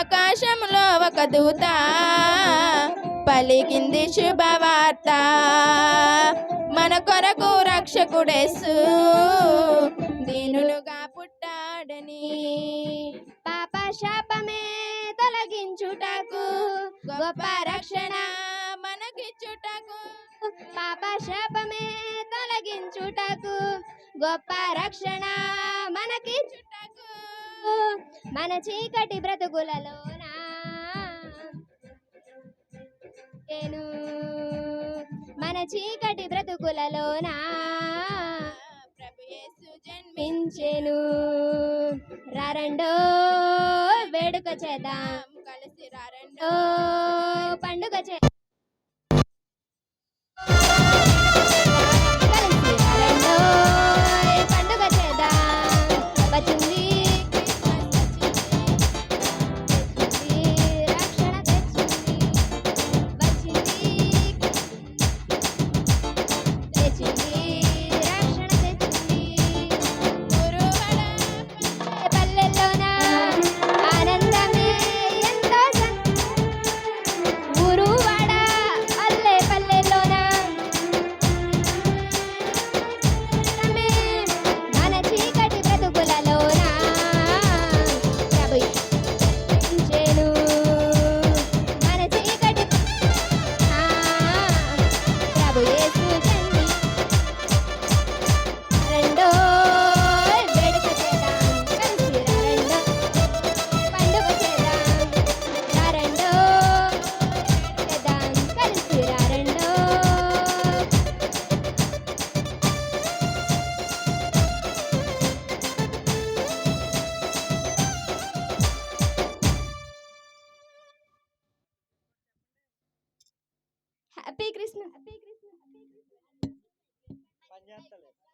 ఆకాశంలో ఒక దూత పలికింది శుభవార్త. మన కొరకు రక్షకుడేసు దీనులుగా పుట్టాడని. పాప శాపమే తొలగించుటకు గొప్ప రక్షణ మనకిచ్చుటకు. పాప శాపమే తొలగించుటకు గొప్ప రక్షణ మనకిచ్చుట మన చీకటి బ్రతుకులలోన? నేను మన చీకటి బ్రతుకులలోన? ప్రభు యేసు జన్మించెను. రారండో వేడుక చేద్దాం. కలిసి రారండో పండుగ చే హ్యాపీ కృష్ణ హ్యాపీ కృష్ణ పని చేస్తలేదు.